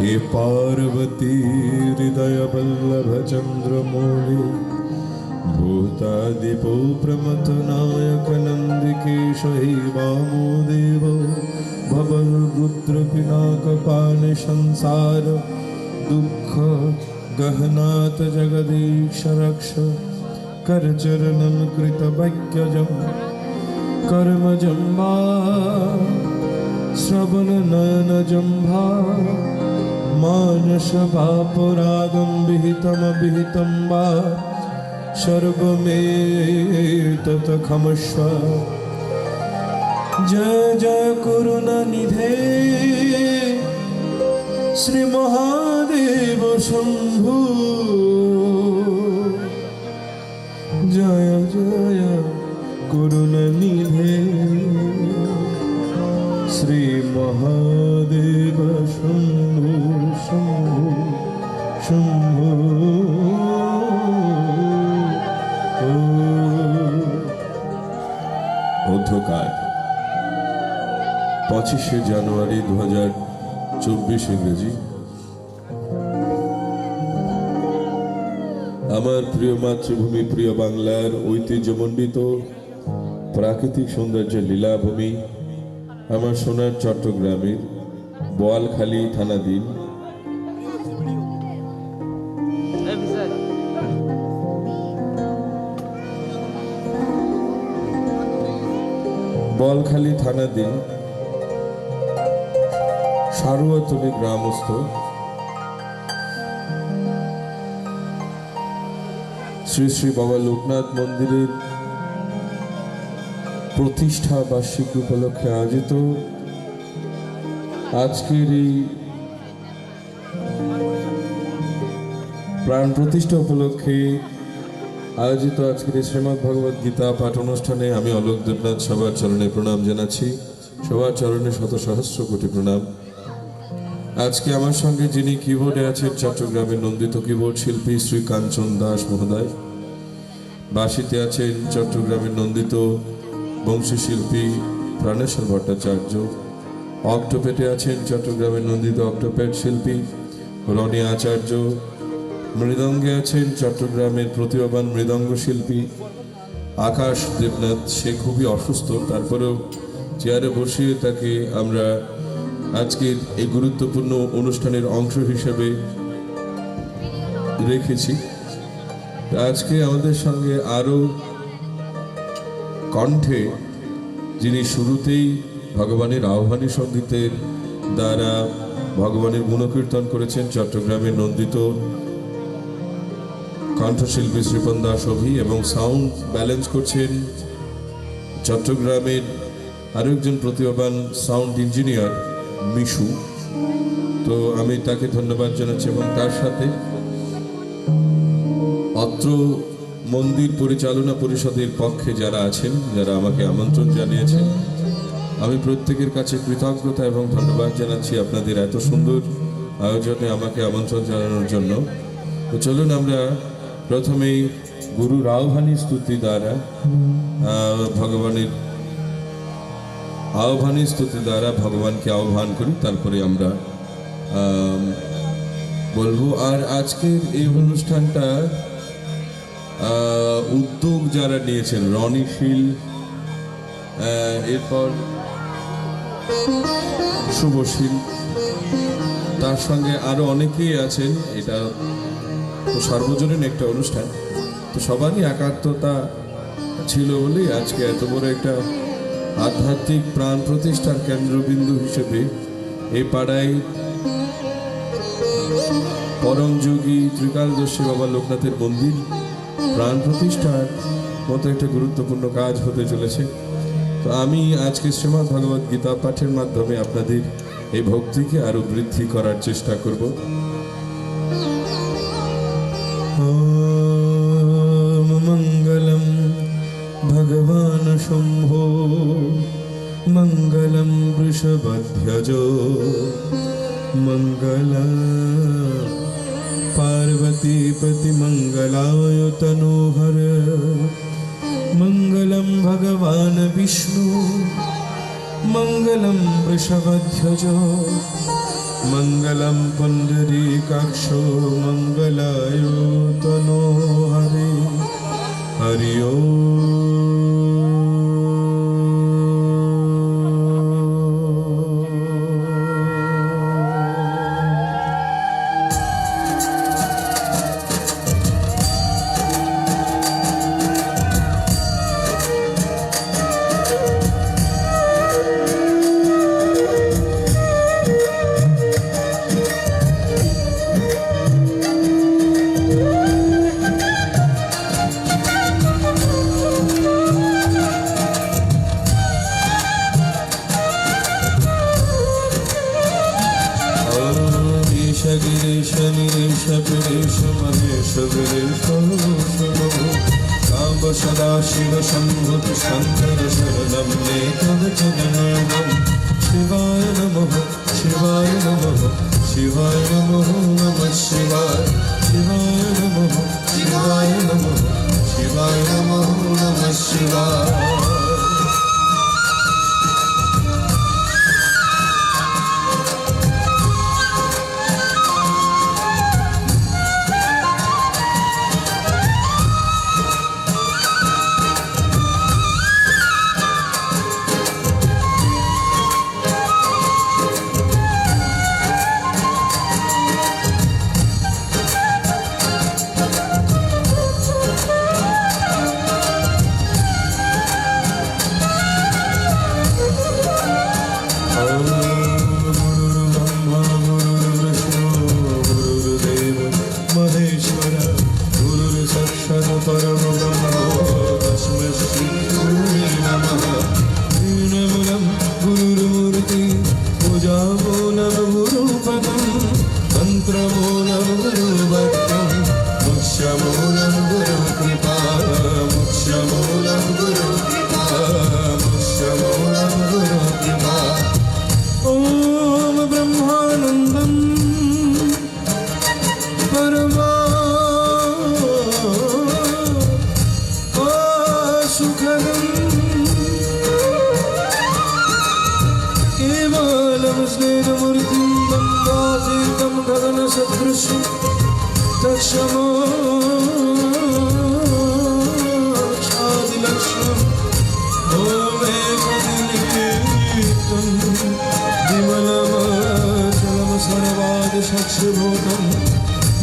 हे पार्वती हृदयवल्लभचन्द्रमौळि भूतादिपो प्रमथनायकनन्दिकेश हि वामोदेव भवरुद्रपिनाकपाणि संसार दुःख गहनाथ जगदीश रक्ष करचरणं कृतवैक्यजम् कर्मजम्बा श्रवणनयनजम्भा मानसभापरागं विहितमविहितं वा सर्वमेतत् क्षमस्व जय जय करुणनिधे श्रीमहादेव शम्भु जय जय करुणनिधे শ্রী শম্ভু পঁচিশে জানুয়ারি দু হাজার চব্বিশ ইংরেজি। আমার প্রিয় মাতৃভূমি, প্রিয় বাংলার ঐতিহ্যমণ্ডিত প্রাকৃতিক সৌন্দর্যের লীলাভূমি, আমার সোনার চট্টগ্রামের বোয়ালখালী থানাধীন বলখালী থানাধীন সারুয়াতলী গ্রামস্থ। শ্রী শ্রী বাবা লোকনাথ মন্দিরের প্রতিষ্ঠা বার্ষিকী উপলক্ষে আয়োজিত আজকের এই প্রাণ প্রতিষ্ঠা উপলক্ষে আয়োজিত আজকের শ্রীমদ্ ভগবদ গীতা পাঠ অনুষ্ঠানে আমি অলোক দেবনাথ সবার চরণে প্রণাম জানাচ্ছি। সবার চরণে শত সহস্র কোটি প্রণাম। আজকে আমার সঙ্গে যিনি কিবোর্ডে আছেন চট্টগ্রামের নন্দিত কিবোর্ড শিল্পী শ্রী কাঞ্চন দাস মহোদয়। বাঁশিতে আছেন চট্টগ্রামের নন্দিত বংশশিল্পী প্রাণেশ্বর ভট্টাচার্য। অক্টোপেটে আছেন চট্টগ্রামের নন্দিত অক্টোপেট শিল্পী রনি আচার্য। মৃদঙ্গে আছেন চট্টগ্রামের প্রতিভাবান মৃদঙ্গ শিল্পী আকাশ দেবনাথ। সে খুবই অসুস্থ, তারপরেও চেয়ারে বসিয়ে তাকে আমরা আজকের এই গুরুত্বপূর্ণ অনুষ্ঠানের অংশ হিসেবে রেখেছি। আজকে আমাদের সঙ্গে আরও কণ্ঠে যিনি শুরুতেই ভগবানের আহ্বানী সঙ্গীতের দ্বারা ভগবানের গুণকীর্তন করেছেন চট্টগ্রামের নন্দিত কণ্ঠশিল্পী শ্রীপন দাস অভি এবং সাউন্ড ব্যালেন্স করছেন চট্টগ্রামের আরও একজন প্রতিভাবান সাউন্ড ইঞ্জিনিয়ার, মিশু। তো আমি তাকে ধন্যবাদ জানাচ্ছি এবং তার সাথে অত্র মন্দির পরিচালনা পরিষদের পক্ষে যারা আছেন, যারা আমাকে আমন্ত্রণ জানিয়েছেন, আমি প্রত্যেকের কাছে কৃতজ্ঞতা এবং ধন্যবাদ জানাচ্ছি আপনাদের এত সুন্দর আয়োজনে আমাকে আমন্ত্রণ জানানোর জন্য। তো চলুন আমরা প্রথমেই গুরুর আহ্বানী স্তুতি দ্বারা ভগবানের আহ্বানী স্তুতি দ্বারা ভগবানকে আহ্বান করি, তারপরে আমরা বলব। আর আজকের এই অনুষ্ঠানটা উদ্যোগ যারা নিয়েছেন রনিশীল এরপর শুভশীল তার সঙ্গে আরও অনেকেই আছেন, এটা তো সর্বজনীন একটা অনুষ্ঠান। তো সবারই একাত্মতা ছিল বলেই আজকে এত বড় একটা আধ্যাত্মিক প্রাণ প্রতিষ্ঠার কেন্দ্রবিন্দু হিসেবে এই পাড়ায় পরমযোগী ত্রিকালদর্শী বাবা লোকনাথের মন্দির প্রাণ প্রতিষ্ঠার মতো একটা গুরুত্বপূর্ণ কাজ হতে চলেছে। তো আমি আজকে শ্রীমৎ ভগবত গীতা পাঠের মাধ্যমে আপনাদের এই ভক্তিকে আরও বৃদ্ধি করার চেষ্টা করব। मङ्गलं वृषभध्वजो मङ्गल पार्वतीपतिमङ्गलाय तनोहर मङ्गलं भगवान् विष्णु मङ्गलं वृषभध्वजो मङ्गलं पुण्डरीकाक्षो मङ्गलाय तनो हरि हरि ओम् महेश काम सदा शिव शम्भुत शङ्कर शरणं मे तव चरणं शिवाय नमः शिवाय नमः शिवाय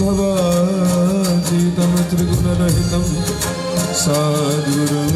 भवातीतं त्रिगुणरहितं साद्गुरुं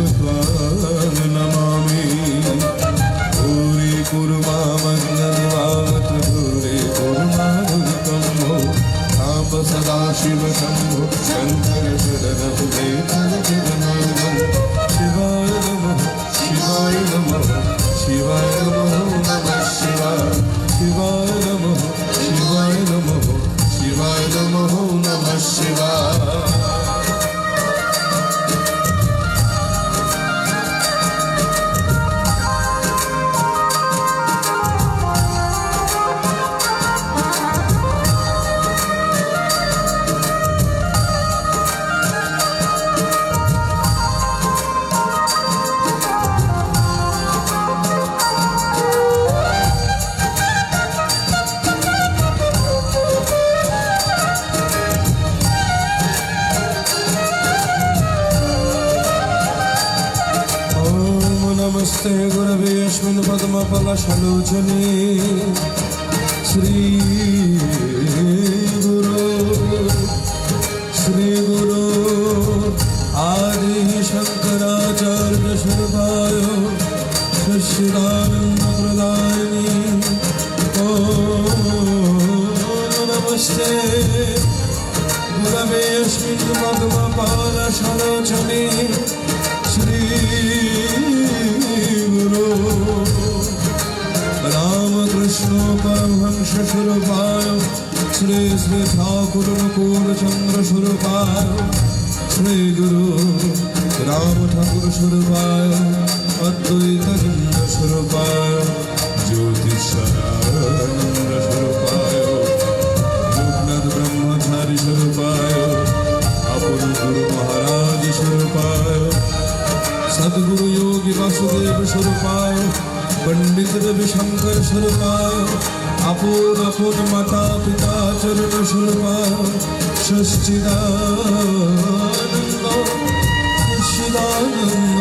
अस्मिन् पद्मफलशलोचने श्रीगुरो श्रीगुरो आदिः शङ्कराचार्यशर्वाय सच्चिदानन्दप्रदायिनि ॐ नमस्ते गुरवे अस्मिन् पद्मपालशलोचने শ্রী শ্রী ঠাকুর নকুর চন্দ্র সুরপায় শ্রী গুরু রাম ঠাকুর সুরপায় অদ্বৈত বৃন্দ সুরপায় জ্যোতিষানন্দ সুরপায় যোগনাথ ব্রহ্মচারী সুরপায় আপন গুরু মহারাজ সুরপায় সদ্গুরু যোগী বাসুদেব সুরপায় পণ্ডিত রবি শঙ্কর সুরপায় আপন আপন মাতা পিতা চরণ শুলভা ষষ্ঠীদানন্দ ষষ্ঠীদানন্দ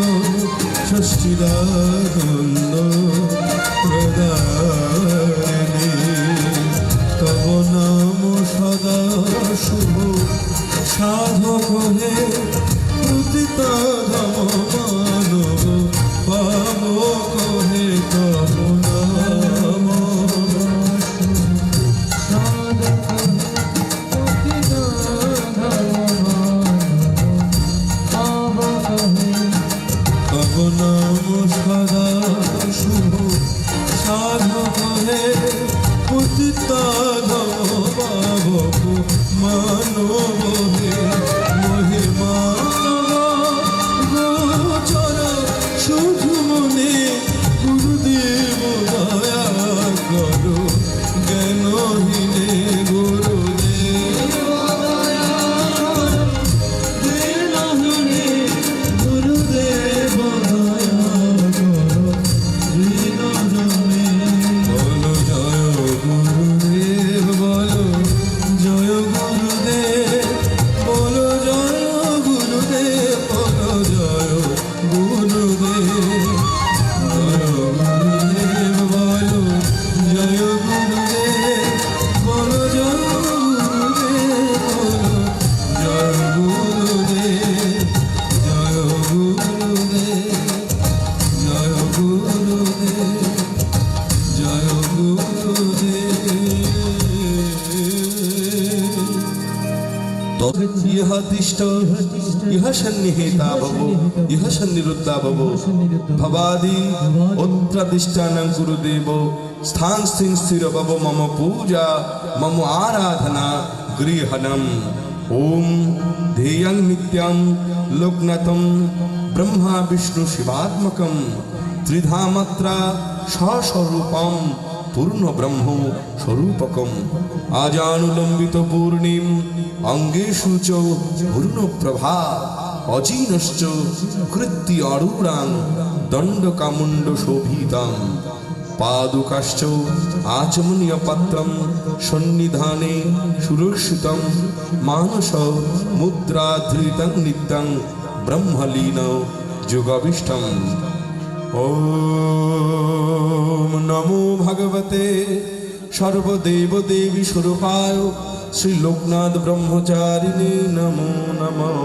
ষষ্ঠীদানন্দ প্রদানে তব নাম সদা শুভ সাধক হে প্রতিতা ধম ইহ তিষ্ঠ ইহ সন্নিহিতা ভব ইহ সন্নিরুদ্ধা ভব ভবাদি উত্তদিষ্টানং গুরুদেব স্থান স্থির স্থির ভব মম পূজা মম আরাধনা গৃহণম ওম ध्येयं नित्यं लोकनाथं ब्रह्मा विष्णु शिवात्मकं त्रिधामात्रा সস্বরূপম পূর্ণ ব্রহ্ম স্বরূপকম আজানুলম্বিত পূর্ণিম অঙ্গেষু চ পূর্ণপ্রভা অচিনশ্চ কৃত্তি অরূঢ়াং দণ্ডকামুণ্ড শোভিতাম পাদুকাশ্চ আচমনীয় পাত্রম সন্নিধানে সুরক্ষিতম মানস মুদ্রা ধৃতং নিত্যং ব্রহ্মলীন যোগবিষ্টম ওম নমো ভগবতে সর্বদেব দেবী স্বরূপায় শ্রী লোকনাথ ব্রহ্মচারিণী নমো নমঃ।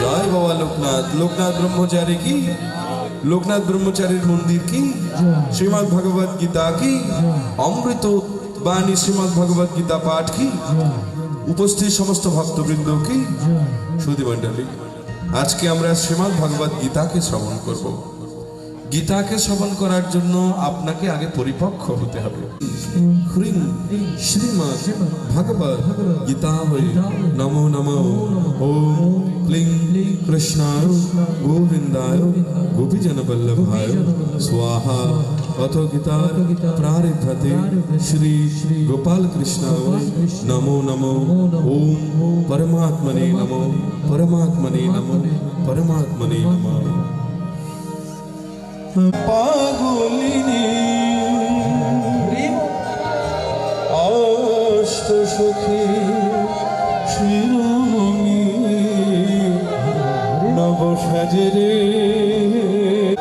জয় বাবা লোকনাথ। লোকনাথ ব্রহ্মচারী কি? লোকনাথ ব্রহ্মচারীর মন্দির কি? শ্রীমদ ভগবত গীতা কি? অমৃত বাণী শ্রীমদ ভগবত গীতা পাঠ কি? উপস্থিত সমস্ত ভক্তবৃন্দ কি? সুধী মণ্ডলী আজকে আমরা শ্রীমদ ভগবত গীতাকে শ্রবণ করব। গীতাকে শ্রবণ করার জন্য আপনাকে আগে পরিপক্ষ হতে হবে। হ্রিং শ্রীমদ ভগবত গীতা হয়ে নমো নমো। ওম ক্লিং কৃষ্ণায় গোবিন্দায় গোপীজন বল্লভায় স্বাহা। অথ গীতার প্রারভ্রতে শ্রী গোপাল কৃষ্ণায় নমো নমো। ওম পরমাত্মনে নমো পরমাত্মনে নমো পরমাত্মনে নমঃ। পাগলিনী। অষ্ট সখী, শিরোমণি নব সাজরে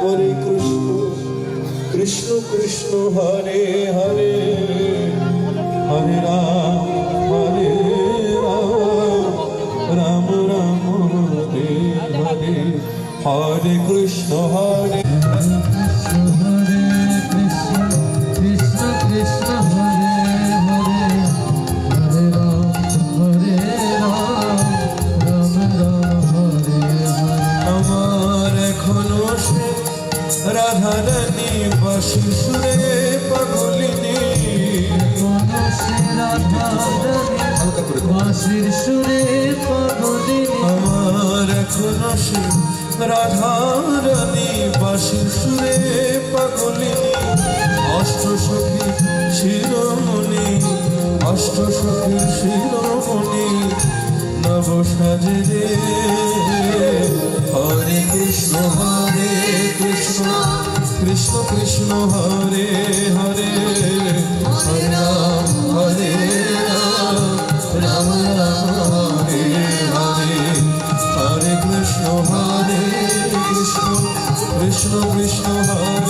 হরে কৃষ্ণ কৃষ্ণ কৃষ্ণ, হরে হরে। হরে রাম হরে রাম। রাম রাম, হরে হরে। হরে কৃষ্ণ, হরে রাধারানী বাসি সুরে পাগলিনী অষ্ট সখী শিরোমণি, অষ্ট সখী শিরোমণি, নব সাজে রে। হরে কৃষ্ণ হরে কৃষ্ণ কৃষ্ণ কৃষ্ণ, হরে হরে। হরে রাম হরে রাম রাম হরে হরে